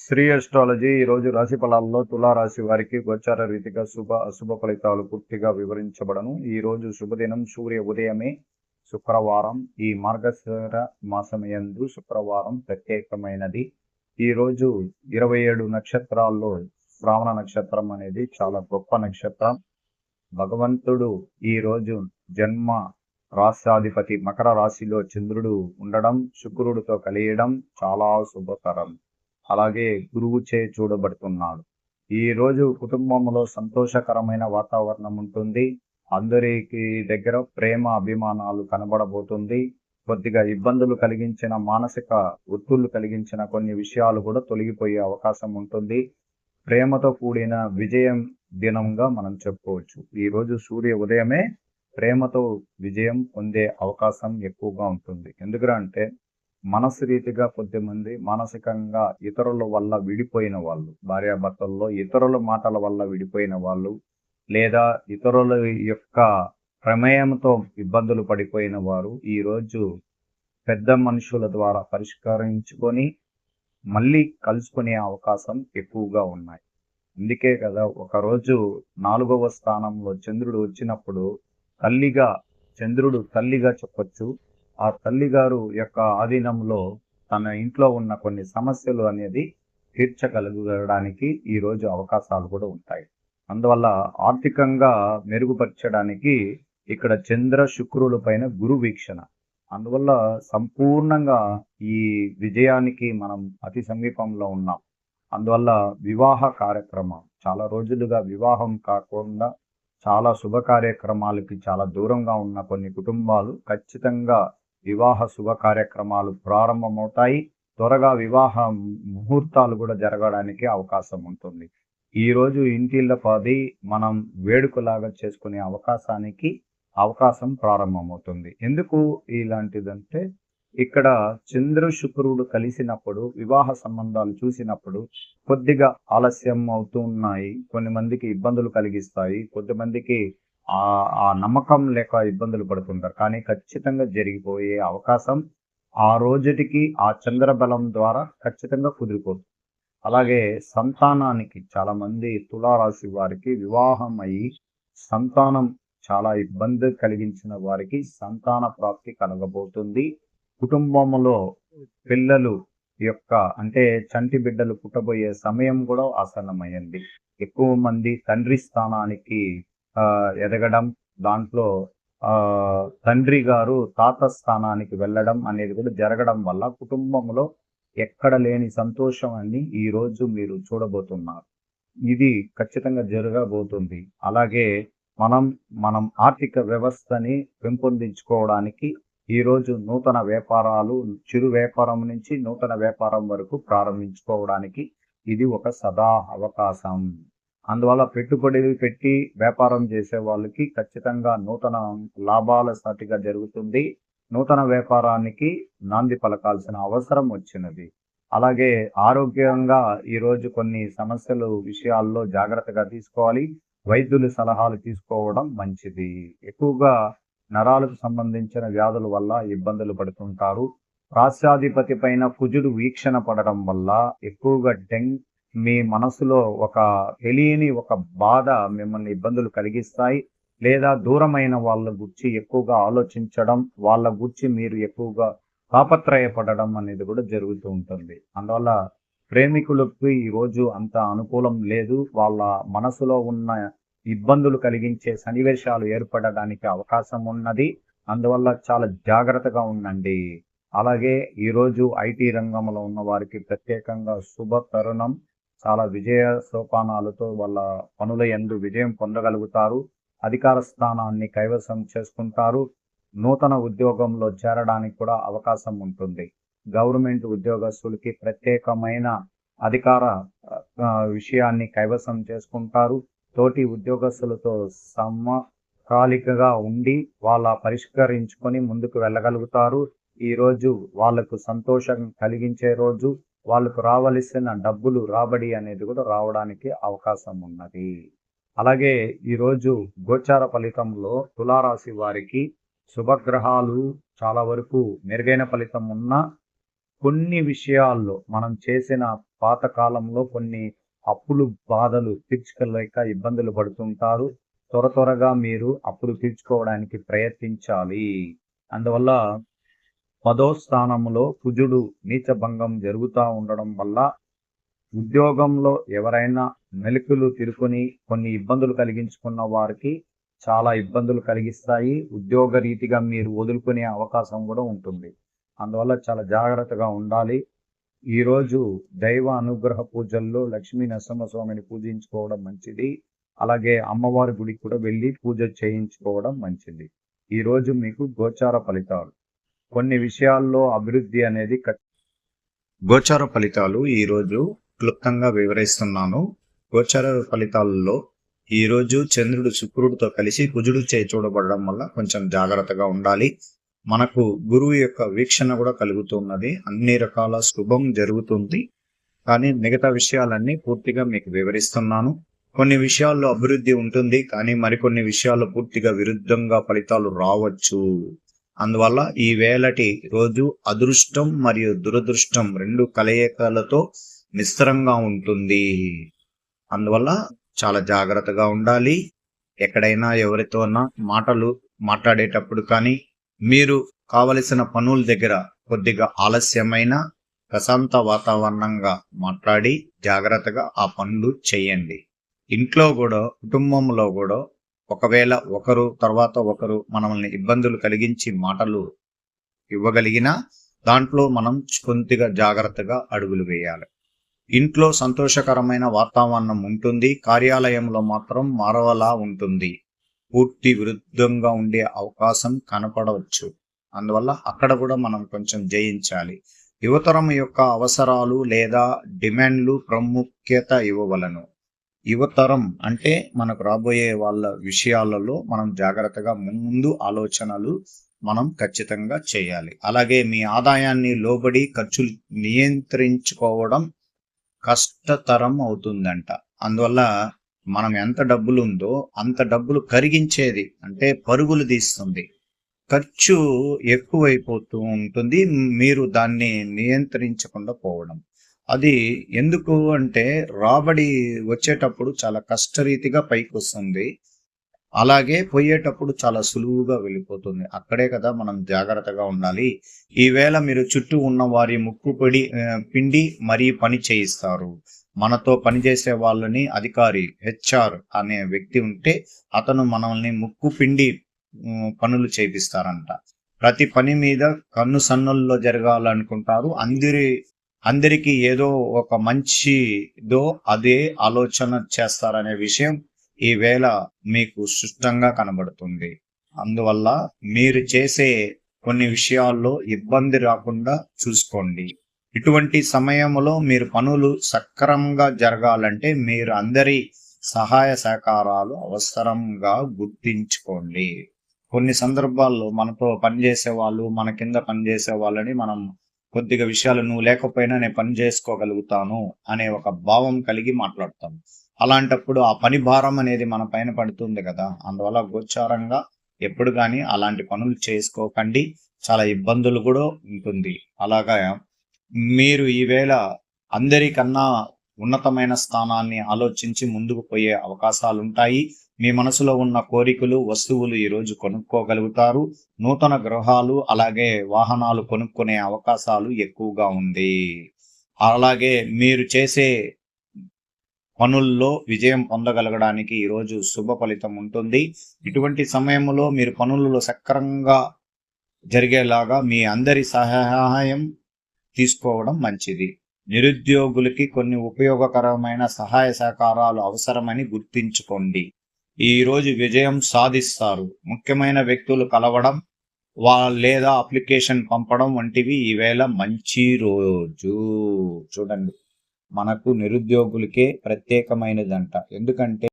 Shri astrology ఈ రోజు రాశి ఫలాల్లో తులారాశి వారికి గోచార రీతిగా శుభ అశుభ ఫలితాలు పూర్తిగా వివరించబడను. ఈ రోజు శుభదినం సూర్య ఉదయమే శుక్రవారం. ఈ మార్గశిర మాసమయందు శుక్రవారం ప్రత్యేకమైనది. ఈ రోజు ఇరవై ఏడు నక్షత్రాల్లో శ్రావణ నక్షత్రం అనేది చాలా గొప్ప నక్షత్రం. భగవంతుడు ఈ రోజు జన్మ రాష్ట్రాధిపతి మకర రాశిలో చంద్రుడు ఉండడం శుక్రుడితో కలియడం చాలా శుభకరం అలాగే గురువు చే చూడబడుతున్నాడు. ఈ రోజు కుటుంబంలో సంతోషకరమైన వాతావరణం ఉంటుంది. అందరికి దగ్గర ప్రేమ అభిమానాలు కనబడబోతుంది. కొద్దిగా ఇబ్బందులు కలిగించిన మానసిక ఒత్తులు కలిగించిన కొన్ని విషయాలు కూడా తొలగిపోయే అవకాశం ఉంటుంది. ప్రేమతో కూడిన విజయం దినంగా మనం చెప్పుకోవచ్చు. ఈరోజు సూర్య ఉదయమే ప్రేమతో విజయం పొందే అవకాశం ఎక్కువగా ఉంటుంది. ఎందుకంటే మనసు రీతిగా కొద్దిమంది మానసికంగా ఇతరుల వల్ల విడిపోయిన వాళ్ళు భార్యాభర్తల్లో ఇతరుల మాటల వల్ల విడిపోయిన వాళ్ళు లేదా ఇతరుల యొక్క ప్రమేయంతో ఇబ్బందులు పడిపోయిన వారు ఈ రోజు పెద్ద మనుషుల ద్వారా పరిష్కరించుకొని మళ్ళీ కలుసుకునే అవకాశం ఎక్కువగా ఉన్నాయి. అందుకే కదా ఒకరోజు నాలుగవ స్థానంలో చంద్రుడు వచ్చినప్పుడు తల్లిగా చంద్రుడు తల్లిగా చెప్పొచ్చు. ఆ తల్లిగారు యొక్క ఆధీనంలో తన ఇంట్లో ఉన్న కొన్ని సమస్యలు అనేది తీర్చగలగడానికి ఈ రోజు అవకాశాలు కూడా ఉంటాయి. అందువల్ల ఆర్థికంగా మెరుగుపరచడానికి ఇక్కడ చంద్ర శుక్రుల పైన గురు వీక్షణ. అందువల్ల సంపూర్ణంగా ఈ విజయానికి మనం అతి సమీపంలో ఉన్నాం. అందువల్ల వివాహ కార్యక్రమం చాలా రోజులుగా వివాహం కాకుండా చాలా శుభ కార్యక్రమాలకి చాలా దూరంగా ఉన్న కొన్ని కుటుంబాలు ఖచ్చితంగా వివాహ శుభ కార్యక్రమాలు ప్రారంభమవుతాయి. త్వరగా వివాహ ముహూర్తాలు కూడా జరగడానికి అవకాశం ఉంటుంది. ఈ రోజు ఇంటిళ్ళ పది మనం వేడుకలాగా చేసుకునే అవకాశానికి అవకాశం ప్రారంభమవుతుంది. ఎందుకు ఇలాంటిదంటే ఇక్కడ చంద్ర శుక్రుడు కలిసినప్పుడు వివాహ సంబంధాలు చూసినప్పుడు కొద్దిగా ఆలస్యం అవుతున్నాయి కొన్ని మందికి ఇబ్బందులు కలిగిస్తాయి. కొద్దిమందికి ఆ ఆ నమ్మకం లేక ఇబ్బందులు పడుతుంటారు. కానీ ఖచ్చితంగా జరిగిపోయే అవకాశం ఆ రోజుటికి ఆ చంద్ర బలం ద్వారా ఖచ్చితంగా కుదిరిపోతుంది. అలాగే సంతానానికి చాలా మంది తులారాశి వారికి వివాహం అయ్యి సంతానం చాలా ఇబ్బంది కలిగించిన వారికి సంతాన ప్రాప్తి కలగబోతుంది. కుటుంబంలో పిల్లలు యొక్క అంటే చంటి బిడ్డలు పుట్టబోయే సమయం కూడా ఆసన్నమైంది ఎక్కువ మంది తండ్రి స్థానానికి ఎదగడం దాంట్లో తండ్రి గారు తాత స్థానానికి వెళ్ళడం అనేది కూడా జరగడం వల్ల కుటుంబంలో ఎక్కడ లేని సంతోషం అని ఈ రోజు మీరు చూడబోతున్నారు. ఇది ఖచ్చితంగా జరగబోతుంది. అలాగే మనం మనం ఆర్థిక వ్యవస్థని పెంపొందించుకోవడానికి ఈ రోజు నూతన వ్యాపారాలు చిరు వ్యాపారం నుంచి నూతన వ్యాపారం వరకు ప్రారంభించుకోవడానికి ఇది ఒక సదా అవకాశం. అందువల్ల పెట్టుబడులు పెట్టి వ్యాపారం చేసే వాళ్ళకి ఖచ్చితంగా నూతన లాభాల సాటిగా జరుగుతుంది. నూతన వ్యాపారానికి నాంది పలకాల్సిన అవసరం వచ్చినది. అలాగే ఆరోగ్యంగా ఈరోజు కొన్ని సమస్యలు విషయాల్లో జాగ్రత్తగా తీసుకోవాలి. వైద్యుల సలహాలు తీసుకోవడం మంచిది. ఎక్కువగా నరాలకు సంబంధించిన వ్యాధుల వల్ల ఇబ్బందులు పడుతుంటారు. రాష్ట్రాధిపతి పైన కుజుడు వీక్షణ పడడం వల్ల ఎక్కువగా డెంగ్ మీ మనసులో ఒక తెలియని ఒక బాధ మిమ్మల్ని ఇబ్బందులు కలిగిస్తాయి లేదా దూరమైన వాళ్ళ గురించి ఎక్కువగా ఆలోచించడం వాళ్ళ గురించి మీరు ఎక్కువగా తాపత్రయపడడం అనేది కూడా జరుగుతూ ఉంటుంది. అందువల్ల ప్రేమికులకు ఈ రోజు అంత అనుకూలం లేదు. వాళ్ళ మనసులో ఉన్న ఇబ్బందులు కలిగించే సన్నివేశాలు ఏర్పడడానికి అవకాశం ఉన్నది. అందువల్ల చాలా జాగ్రత్తగా ఉండండి. అలాగే ఈరోజు ఐటీ రంగంలో ఉన్న వారికి ప్రత్యేకంగా శుభ తరుణం. చాలా విజయ సోపానాలతో వాళ్ళ పనుల ఎందు విజయం పొందగలుగుతారు. అధికార స్థానాన్ని కైవసం చేసుకుంటారు. నూతన ఉద్యోగంలో చేరడానికి కూడా అవకాశం ఉంటుంది. గవర్నమెంట్ ఉద్యోగస్తులకి ప్రత్యేకమైన అధికార విషయాన్ని కైవసం చేసుకుంటారు. తోటి ఉద్యోగస్తులతో సమకాలికగా ఉండి వాళ్ళ పరిష్కరించుకొని ముందుకు వెళ్ళగలుగుతారు. ఈరోజు వాళ్ళకు సంతోషం కలిగించే రోజు. వాళ్ళకు రావలసిన డబ్బులు రాబడి అనేది కూడా రావడానికి అవకాశం ఉన్నది. అలాగే ఈరోజు గోచార ఫలితంలో తులారాశి వారికి శుభగ్రహాలు చాలా వరకు మెరుగైన ఫలితం ఉన్న కొన్ని విషయాల్లో మనం చేసిన పాతకాలంలో కొన్ని అప్పులు బాధలు తీర్చుకోలేక ఇబ్బందులు పడుతుంటారు. త్వర త్వరగా మీరు అప్పులు తీర్చుకోవడానికి ప్రయత్నించాలి. అందువల్ల పదో స్థానంలో కుజుడు నీచభంగం జరుగుతూ ఉండడం వల్ల ఉద్యోగంలో ఎవరైనా మెలకులు తిరుకుని కొన్ని ఇబ్బందులు కలిగించుకున్న వారికి చాలా ఇబ్బందులు కలిగిస్తాయి. ఉద్యోగ రీతిగా మీరు వదులుకునే అవకాశం కూడా ఉంటుంది. అందువల్ల చాలా జాగ్రత్తగా ఉండాలి. ఈరోజు దైవ అనుగ్రహ పూజల్లో లక్ష్మీ నరసింహస్వామిని పూజించుకోవడం మంచిది. అలాగే అమ్మవారి గుడికి కూడా వెళ్ళి పూజ చేయించుకోవడం మంచిది. ఈరోజు మీకు గోచార ఫలితాలు. కొన్ని విషయాల్లో అభివృద్ధి అనేది గోచార ఫలితాలు ఈరోజు క్లుప్తంగా వివరిస్తున్నాను. గోచార ఫలితాలలో ఈరోజు చంద్రుడు శుక్రుడితో కలిసి కుజుడు చే చూడబడడం వల్ల కొంచెం జాగ్రత్తగా ఉండాలి. మనకు గురువు యొక్క వీక్షణ కూడా కలుగుతున్నది. అన్ని రకాల శుభం జరుగుతుంది. కానీ మిగతా విషయాలన్నీ పూర్తిగా మీకు వివరిస్తున్నాను. కొన్ని విషయాల్లో అభివృద్ధి ఉంటుంది. కానీ మరికొన్ని విషయాల్లో పూర్తిగా విరుద్ధంగా ఫలితాలు రావచ్చు. అందువల్ల ఈ వేలటి రోజు అదృష్టం మరియు దురదృష్టం రెండు కలయికలతో మిశ్రంగా ఉంటుంది. అందువల్ల చాలా జాగ్రత్తగా ఉండాలి. ఎక్కడైనా ఎవరితోనా మాటలు మాట్లాడేటప్పుడు కానీ మీరు కావలసిన పనుల దగ్గర కొద్దిగా ఆలస్యమైన ప్రశాంత వాతావరణంగా మాట్లాడి జాగ్రత్తగా ఆ పనులు చేయండి. ఇంట్లో కూడా కుటుంబంలో కూడా ఒకవేళ ఒకరు తర్వాత ఒకరు మనల్ని ఇబ్బందులు కలిగించి మాటలు ఇవ్వగలిగినా దాంట్లో మనం కొద్దిగా జాగ్రత్తగా అడుగులు వేయాలి. ఇంట్లో సంతోషకరమైన వాతావరణం ఉంటుంది కార్యాలయంలో మాత్రం మారవలా ఉంటుంది. పూర్తి విరుద్ధంగా ఉండే అవకాశం కనపడవచ్చు. అందువల్ల అక్కడ కూడా మనం కొంచెం జయించాలి. యువతరం యొక్క అవసరాలు లేదా డిమాండ్లు ప్రాముఖ్యత ఇవ్వవలను. యువతరం అంటే మనకు రాబోయే వాళ్ళ విషయాలలో మనం జాగ్రత్తగా ముందు ఆలోచనలు మనం ఖచ్చితంగా చేయాలి. అలాగే మీ ఆదాయాన్ని లోబడి ఖర్చులు నియంత్రించుకోవడం కష్టతరం అవుతుందంట. అందువల్ల మనం ఎంత డబ్బులు ఉందో అంత డబ్బులు కరిగించేది అంటే పరుగులు తీస్తుంది. ఖర్చు ఎక్కువైపోతూ ఉంటుంది. మీరు దాన్ని నియంత్రించకుండా పోవడం. అది ఎందుకు అంటే రాబడి వచ్చేటప్పుడు చాలా కష్టరీతిగా పైకి వస్తుంది అలాగే పోయేటప్పుడు చాలా సులువుగా వెళ్ళిపోతుంది. అక్కడే కదా మనం జాగ్రత్తగా ఉండాలి. ఈవేళ మీరు చుట్టూ ఉన్న వారి ముక్కు పిడి పిండి మరీ పని చేయిస్తారు. మనతో పనిచేసే వాళ్ళని అధికారి హెచ్ఆర్ అనే వ్యక్తి ఉంటే అతను మనల్ని ముక్కు పిండి పనులు చేపిస్తారంట ప్రతి పని మీద కన్ను సన్నుల్లో జరగాలనుకుంటారు. అందరి అందరికీ ఏదో ఒక మంచిదో అదే ఆలోచన చేస్తారనే విషయం ఈ వేళ మీకు స్పష్టంగా కనబడుతుంది. అందువల్ల మీరు చేసే కొన్ని విషయాల్లో ఇబ్బంది రాకుండా చూసుకోండి. ఇటువంటి సమయంలో మీరు పనులు సక్రమంగా జరగాలంటే మీరు అందరి సహాయ సహకారాలు అవసరంగా గుర్తించుకోండి. కొన్ని సందర్భాల్లో మనతో పనిచేసే వాళ్ళు మన కింద పనిచేసే వాళ్ళని మనం కొద్దిగా విషయాలు నువ్వు లేకపోయినా నేను పని చేసుకోగలుగుతాను అనే ఒక భావం కలిగి మాట్లాడతాం. అలాంటప్పుడు ఆ పని భారం అనేది మన పైన పడుతుంది కదా. అందువల్ల గోచారంగా ఎప్పుడు కానీ అలాంటి పనులు చేసుకోకండి. చాలా ఇబ్బందులు కూడా ఉంటుంది. అలాగా మీరు ఈవేళ అందరికన్నా ఉన్నతమైన స్థానాన్ని ఆలోచించి ముందుకు పోయే అవకాశాలు ఉంటాయి మీ మనసులో ఉన్న కోరికలు వస్తువులు ఈరోజు కొనుక్కోగలుగుతారు. నూతన గృహాలు అలాగే వాహనాలు కొనుక్కునే అవకాశాలు ఎక్కువగా ఉంది. అలాగే మీరు చేసే పనుల్లో విజయం పొందగలగడానికి ఈరోజు శుభ ఫలితం ఉంటుంది. ఇటువంటి సమయంలో మీరు పనులలో సక్రమంగా జరిగేలాగా మీ అందరి సహాయం తీసుకోవడం మంచిది. నిరుద్యోగులకి కొన్ని ఉపయోగకరమైన సహాయ సహకారాలు అవసరమని గుర్తించుకోండి. ఈ రోజు విజయం సాధిస్తారు. ముఖ్యమైన వ్యక్తులు కలవడం వా లేదా అప్లికేషన్ పంపడం వంటివి ఈవేళ మంచి రోజు. చూడండి మనకు నిరుద్యోగులకే ప్రత్యేకమైనదంట. ఎందుకంటే